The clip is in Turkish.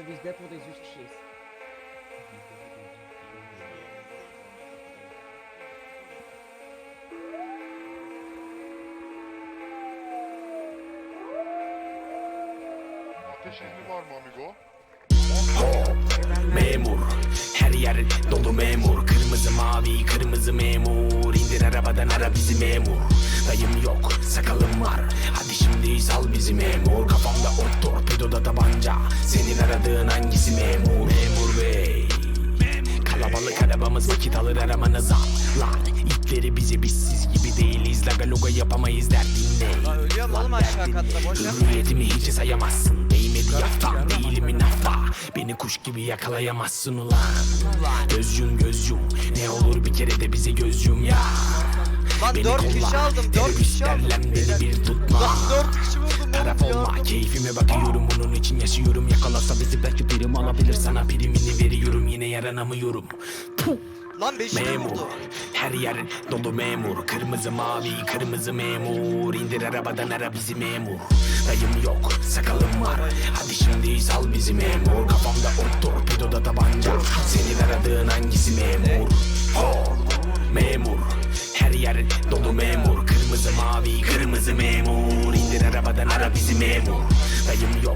Abi biz depodayız 3 kişiyiz. Ateş izni var mı amigo? Memur Her yer dolu memur Kırmızı mavi kırmızı memur. İndir arabadan ara bizi memur. Dayım yok sakalım var. Hadi şimdi sal bizi memur. Kafamda ot torpidoda tabanca. Senin aradığın hangisi memur? Memur bey. Kalabalık arabamız vakit alır aramanıza Lan itleri bizi bizsiz gibi değiliz. Laga luga yapamayız derdin ne? Lan ölüyorum oğlum aşağı katta boş yapma. Hürriyetimi hiç sayamazsın. Değmedi yafta değilimin hafa Beni kuş gibi yakalayamazsın ulan. Göz yum göz yum kere de bize göz yum ya Lan Beni dört kişi kolla, aldım, dört kişi aldım. beni bir tutma. Lan dört kişi vurdum Taraf olma keyfime bakıyorum. Bunun için yaşıyorum. Yakalasa bizi belki prim alabilir. Sana primini veriyorum. Yine yaranamıyorum. Puh. Lan Memur. Her yer dolu memur. Kırmızı mavi kırmızı memur. İndir arabadan ara bizi memur. Dayım yok sakalım var. Hadi şimdi sal bizi memur. Kafamda ot torpidoda tabanca Senin aradığın hangisi memur dolu memur. Kırmızı mavi kırmızı memur. İndir arabadan ara bizi memur. Dayım yok